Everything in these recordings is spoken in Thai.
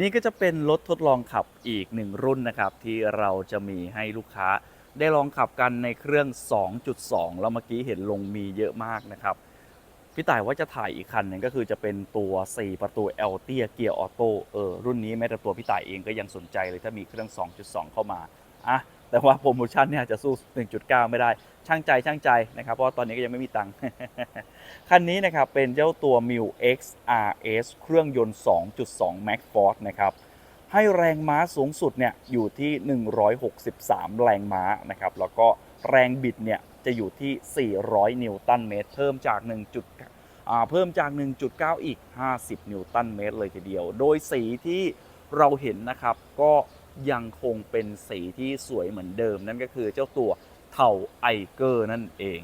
นี่ก็จะเป็นรถทดลองขับอีกหนึ่งรุ่นนะครับ ที่เราจะมีให้ลูกค้า ได้ลองขับกันในเครื่อง 2.2 แล้วเมื่อกี้เห็นลงมีเยอะมากนะครับ พี่ต่ายว่าจะถ่ายอีกคันหนึ่งก็คือจะเป็นตัว 4 ประตูเอลเตียเกียร์ออโต้เออรุ่นนี้แม้แต่ตัวพี่ต่ายเองก็ยังสนใจเลยถ้ามีเครื่อง 2.2 เข้ามาอะ แต่ว่าโปรโมชั่นเนี่ยจะสู้ 1.9 ไม่ได้ ช่างใจช่างใจนะครับ เพราะว่าตอนนี้ก็ยังไม่มีตังค์ คันนี้นะครับเป็นเจ้าตัว m i l X RS เครื่องยนต์ 2.2 Max Force นะครับให้แรงม้าสูงสุดเนี่ยอยู่ที่ 163 แรงม้านะครับแล้วก็แรงบิดเนี่ยจะอยู่ที่ 400 นิวตันเมตร เพิ่มจาก 1. จุดเพิ่มจาก 1.9 อีก 50 นิวตันเมตรเลยทีเดียว โดยสีที่เราเห็นนะครับก็ ยังคงเป็นสีที่สวยเหมือนเดิม นั่นก็คือเจ้าตัวเทาไอเกอร์นั่นเอง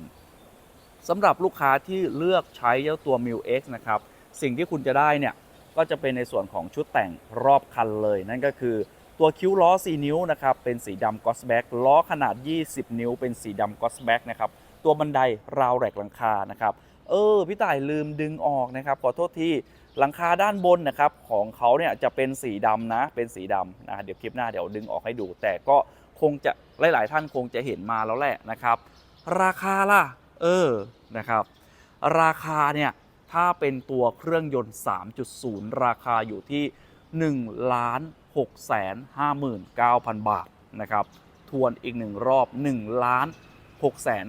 สำหรับลูกค้าที่เลือกใช้เจ้าตัว m i l X นะครับ สิ่งที่คุณจะได้เนี่ย ก็จะเป็นในส่วนของชุดแต่งรอบคันเลย นั่นก็คือตัวคิ้วล้อ 4 นิ้วนะครับ เป็นสีดำกอสแบ็กล้อขนาด 20 นิ้ว เป็นสีดำกอสแบ็กนะครับ ตัวบันไดราวแรกหลังคานะครับ เออ พี่ต่ายลืมดึงออกนะครับ ขอโทษที่ หลังคาด้านบนนะครับของเขาเนี่ยจะเป็นสีดำนะเป็นสีดำนะเดี๋ยวคลิปหน้าเดี๋ยวดึงออกให้ดู แต่ก็คงจะหลาย ๆ ท่านคงจะเห็นมาแล้วแหละนะครับ ราคาล่ะเออนะครับ ราคาเนี่ยถ้าเป็นตัวเครื่องยนต์ 3.0 ราคาอยู่ที่ 1 ล้าน6แสน59,000 บาทนะครับ ทวนอีกหนึ่งรอบ 1 ล้าน6แสน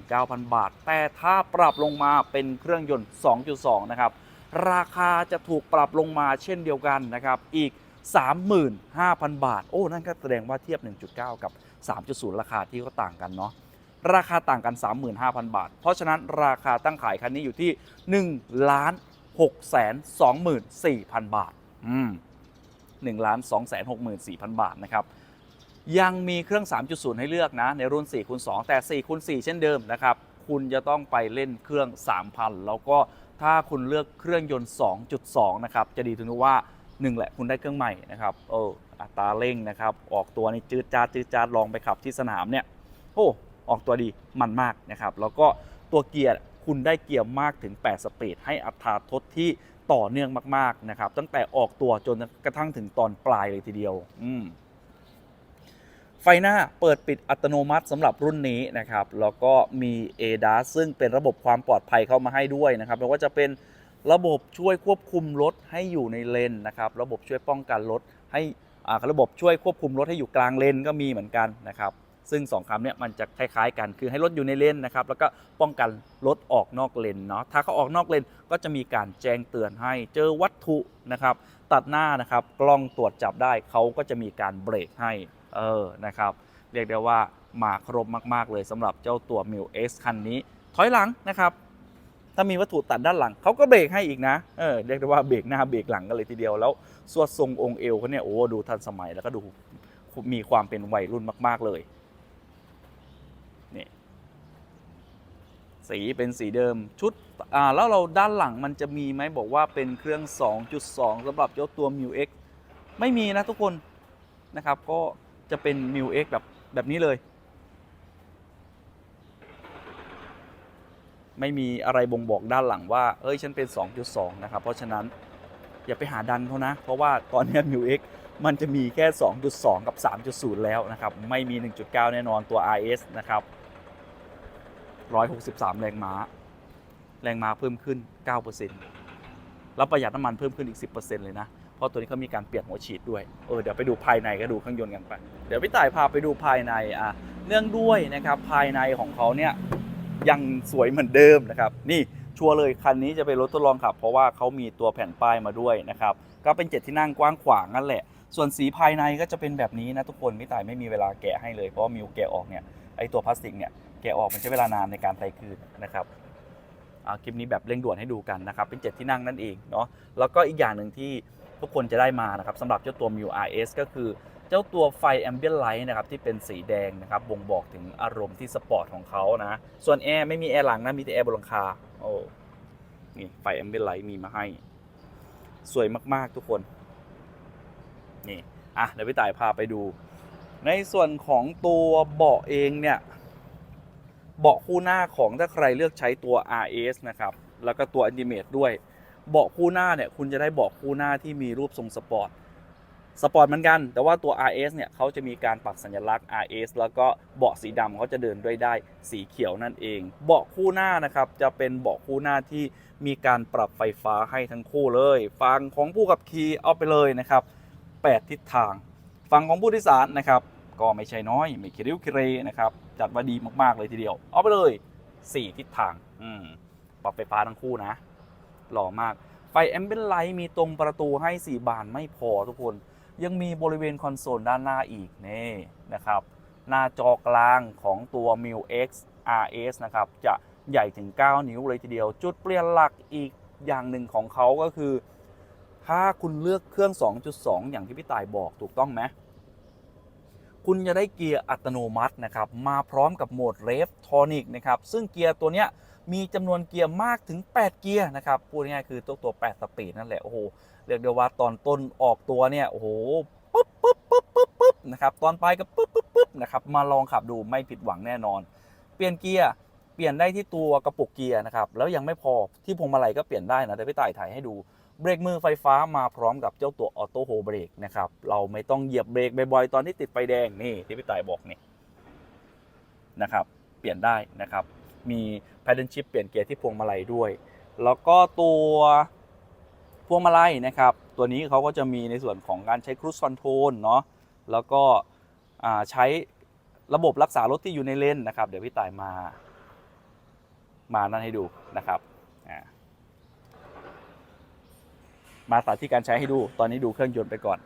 59,000 บาท แต่ถ้าปรับลงมาเป็นเครื่องยนต์ 2.2 นะครับ ราคาจะถูกปรับลงมาเช่นเดียวกันนะครับอีก 35,000 บาท โอ้ นั่นก็แสดงว่าเทียบ 1.9 กับ 3.0 ราคาที่ก็ต่างกันเนาะราคาต่างกัน 35,000 บาท เพราะฉะนั้นราคาตั้งขายคันนี้อยู่ที่1ล้าน6แสน24,000 บาท อืม1ล้าน2แสน64,000 บาทนะครับยังมีเครื่อง 3.0 ให้เลือกนะ ในรุ่น4คูณ2แต่4คูณ4เช่นเดิมนะครับ คุณจะต้องไปเล่นเครื่อง 3,000 แล้วก็ ถ้าคุณเลือกเครื่องยนต์ 2.2 นะครับ จะดีตรงที่ว่า1แหละคุณได้เครื่องใหม่นะครับเอออัตราเร่งนะครับ ออกตัวนี่จืดจาจืดจาลองไปขับที่สนามเนี่ยโอ้ออกตัวดีมันมากนะครับ แล้วก็ตัวเกียร์คุณได้เกียร์มากถึง 8 สปีดให้อัตราทดที่ต่อเนื่องมาก ๆ นะครับ ตั้งแต่ออกตัวจนกระทั่งถึงตอนปลายเลยทีเดียว อืม ไฟหน้าเปิดปิดอัตโนมัติสำหรับรุ่นนี้นะครับ แล้วก็มี ADAS ซึ่งเป็นระบบความปลอดภัยเข้ามาให้ด้วยนะครับไม่ว่าจะเป็นระบบช่วยควบคุมรถให้อยู่ในเลนนะครับ ระบบช่วยป้องกันรถให้ระบบช่วยควบคุมรถให้อยู่กลางเลนก็มีเหมือนกันนะครับ ซึ่งสองคำเนี้ยมันจะคล้ายๆกัน คือให้รถอยู่ในเลนนะครับ แล้วก็ป้องกันรถออกนอกเลนเนาะ ถ้าเขาออกนอกเลนก็จะมีการแจ้งเตือนให้ เจอวัตถุนะครับ ตัดหน้านะครับ กล้องตรวจจับได้เขาก็จะมีการเบรกให้ เออนะครับเรียกได้ว่ามาครบมาก ๆ เลยสำหรับเจ้าตัว m i l X คันนี้ ถอยหลังนะครับ ถ้ามีวัตถุตัดด้านหลัง เขาก็เบรกให้อีกนะเออเรียกได้ว่าเบรกหน้าเบรกหลังกันเลยทีเดียวแล้วสวดทรงองค์เอวเขาเนี่ยโอ้ดูทันสมัยแล้วก็ดูมีความเป็นวัยรุ่นมาก ๆ เลยนี่สีเป็นสีเดิมชุดอ่าแล้วเราด้านหลังมันจะมีไหมบอกว่าเป็นเครื่อง 2.2สำหรับเจ้าตัว m i l X ไม่มีนะทุกคนนะครับก็ จะเป็น m i l X แบบแบบนี้เลย ไม่มีอะไรบ่งบอกด้านหลังว่า เอ้ย ฉันเป็น 2.2 นะครับ เพราะฉะนั้นอย่าไปหาดันเขานะ เพราะว่าตอนนี้ m i l X มันจะมีแค่ 2.2 กับ 3.0 แล้วนะครับ ไม่มี 1.9 แน่นอนตัว RS นะครับ 163 แรงม้า แรงม้าเพิ่มขึ้น 9%แล้วประหยัดน้ำมันเพิ่มขึ้นอีก 10%เลยนะ เพราะตัวนี้เขามีการเปลี่ยนหัวฉีดด้วย เออเดี๋ยวไปดูภายในก็ดูเครื่องยนต์กันไป เดี๋ยวพี่ต่ายพาไปดูภายในอะเนื่องด้วยนะครับภายในของเขาเนี่ยยังสวยเหมือนเดิมนะครับ นี่ชัวร์เลยคันนี้จะเป็นรถทดลองขับ เพราะว่าเขามีตัวแผ่นป้ายมาด้วยนะครับ ก็เป็นเจ็ดที่นั่งกว้างขวางนั่นแหละ ส่วนสีภายในก็จะเป็นแบบนี้นะทุกคนพี่ต่ายไม่มีเวลาแกะให้เลยเพราะว่ามิวแกะออกเนี่ยไอตัวพลาสติกเนี่ยแกะออกมันใช้เวลานานในการไตคืนนะครับอ่าคลิปนี้แบบเร่งด่วนให้ดูกันนะครับเป็นเจ็ดที่นั่งนั่นเองเนาะแล้วก็อีกอย่างหนึ่งที่ ทุกคนจะได้มานะครับสำหรับเจ้าตัว m u RS ก็คือเจ้าตัวไฟ Ambient Light นะครับที่เป็นสีแดงนะครับบ่งบอกถึงอารมณ์ที่สปอร์ตของเขานะ ส่วนแอร์ไม่มีแอร์หลังนะ มีแต่แอร์บนหลังคาโอ้นี่ไฟ Ambient Light มีมาให้ สวยมาก ๆ ทุกคน นี่อะเดี๋ยวพี่ต่ายพาไปดู ในส่วนของตัวเบาะเองเนี่ยเบาะคู่หน้าของถ้าใครเลือกใช้ตัว RS นะครับ แล้วก็ตัว Ultimate ด้วย เบาะคู่หน้าเนี่ยคุณจะได้เบาะคู่หน้าที่มีรูปทรงสปอร์ตสปอร์ตเหมือนกัน แต่ว่าตัว RS เนี่ยเขาจะมีการปักสัญลักษณ์ RS แล้วก็เบาะสีดำเขาจะเดินด้วยได้สีเขียวนั่นเอง เบาะคู่หน้านะครับจะเป็นเบาะคู่หน้าที่มีการปรับไฟฟ้าให้ทั้งคู่เลย ฟังของผู้ขับขี่เอาไปเลยนะครับ 8 ทิศทางฝั่งของผู้โดยสารนะครับ ก็ไม่ใช่น้อย ไม่คิริ้วคิเรนะครับจัดว่าดีมากๆเลยทีเดียว เอาไปเลย 4 ทิศทาง อืมปรับไฟฟ้าทั้งคู่นะ หล่อมาก ไฟแอมเบนไลท์มีตรงประตูให้ 4 บานไม่พอทุกคน ยังมีบริเวณคอนโซลด้านหน้าอีกนี่นะครับ หน้าจอกลางของตัว m i u X RS นะครับ จะใหญ่ถึง 9 นิ้วเลยทีเดียว จุดเปลี่ยนหลักอีกอย่างหนึ่งของเขาก็คือ ถ้าคุณเลือกเครื่อง 2.2 อย่างที่พี่ต่ายบอกถูกต้องไหมคุณจะได้เกียร์อัตโนมัตินะครับ มาพร้อมกับโหมดเรฟทอนิกนะครับ ซึ่งเกียร์ตัวเนี้ย มีจำนวนเกียร์มากถึง 8 เกียร์นะครับ พูดง่ายๆคือตัวตัว 8 สปีดนั่นแหละ โอ้โห เรียกได้ว่าตอนต้นออกตัวเนี่ย โอ้โห ปุ๊บปุ๊บปุ๊บปุ๊บปุ๊บนะครับ ตอนปลายก็ปุ๊บปุ๊บปุ๊บนะครับ มาลองขับดูไม่ผิดหวังแน่นอน เปลี่ยนเกียร์ เปลี่ยนได้ที่ตัวกระปุกเกียร์นะครับ แล้วยังไม่พอ ที่พวงมาลัยก็เปลี่ยนได้นะแต่พี่ต่ายถ่ายให้ดู เบรกมือไฟฟ้ามาพร้อมกับเจ้าตัวออโต้โฮเบรกนะครับ เราไม่ต้องเหยียบเบรกบ่อยๆ ตอนที่ติดไฟแดงนี่ที่พี่ต่ายบอกนี่นะครับ เปลี่ยนได้นะครับ มี paddle shift เปลี่ยนเกียร์ที่พวงมาลัยด้วย แล้วก็ตัวพวงมาลัยนะครับ ตัวนี้เขาก็จะมีในส่วนของการใช้ cruise control เนาะแล้วก็ใช้ระบบรักษารถที่อยู่ในเลนนะครับ เดี๋ยวพี่ต่ายมามานั่นให้ดูนะครับมาสาธิตการใช้ให้ดู ตอนนี้ดูเครื่องยนต์ไปก่อน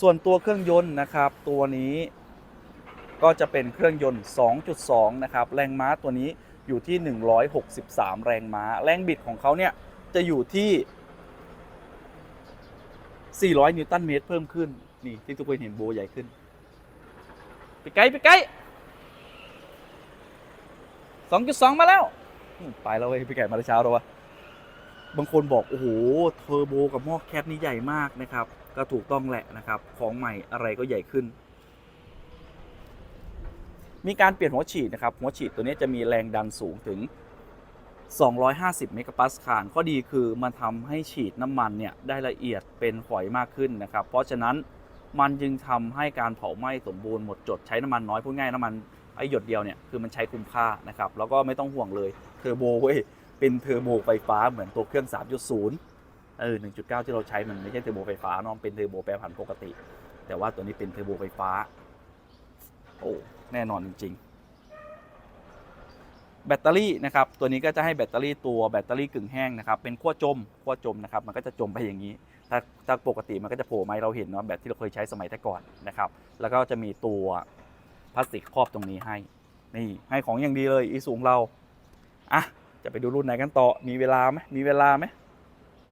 ส่วนตัวเครื่องยนต์นะครับ ตัวนี้ ก็จะเป็นเครื่องยนต์ 2.2 นะครับ แรงม้าตัวนี้อยู่ที่ 163 แรงม้า แรงบิดของเขาเนี่ยจะอยู่ที่ 400 นิวตันเมตรเพิ่มขึ้น นี่ที่ทุกคนเห็นโบใหญ่ขึ้น ไปไกลไปไกล2.2 มาแล้ว ไปแล้วเว้ยพี่ไก่มาเช้าแล้วะบางคนบอกโอ้โหเทอร์โบกับหม้อแคทนี่ใหญ่มากนะครับ ก็ถูกต้องแหละนะครับ ของใหม่อะไรก็ใหญ่ขึ้น มีการเปลี่ยนหัวฉีดนะครับ หัวฉีดตัวนี้จะมีแรงดันสูงถึง 250 เมกะปัสคาลข้อดีคือมันทำให้ฉีดน้ำมันเนี่ยได้ละเอียดเป็นฝอยมากขึ้นนะครับ เพราะฉะนั้นมันจึงทำให้การเผาไหม้สมบูรณ์หมดจดใช้น้ำมันน้อยพูดง่ายน้ำมันไอหยดเดียวเนี่ยคือมันใช้คุ้มค่านะครับแล้วก็ไม่ต้องห่วงเลยเทอร์โบเว้ยเป็นเทอร์โบไฟฟ้าเหมือนตัวเครื่อง 3.0เออ1.9 ที่เราใช้มันไม่ใช่เทอร์โบไฟฟ้าเนาะเป็นเทอร์โบแปรผันปกติ แต่ว่าตัวนี้เป็นเทอร์โบไฟฟ้า โอ้แน่นอนจริง ๆ แบตเตอรี่นะครับ ตัวนี้ก็จะให้แบตเตอรี่ตัวแบตเตอรี่กึ่งแห้งนะครับ เป็นขั้วจมขั้วจมนะครับ มันก็จะจมไปอย่างนี้ ถ้าถ้าปกติมันก็จะโผล่มาให้เราเห็นเนาะแบบที่เราเคยใช้สมัยแต่ก่อนนะครับ แล้วก็จะมีตัวพลาสติกครอบตรงนี้ให้ นี่ให้ของอย่างดีเลยอีสูงเรา อะ จะไปดูรุ่นไหนกันต่อ มีเวลาไหมมีเวลาไหม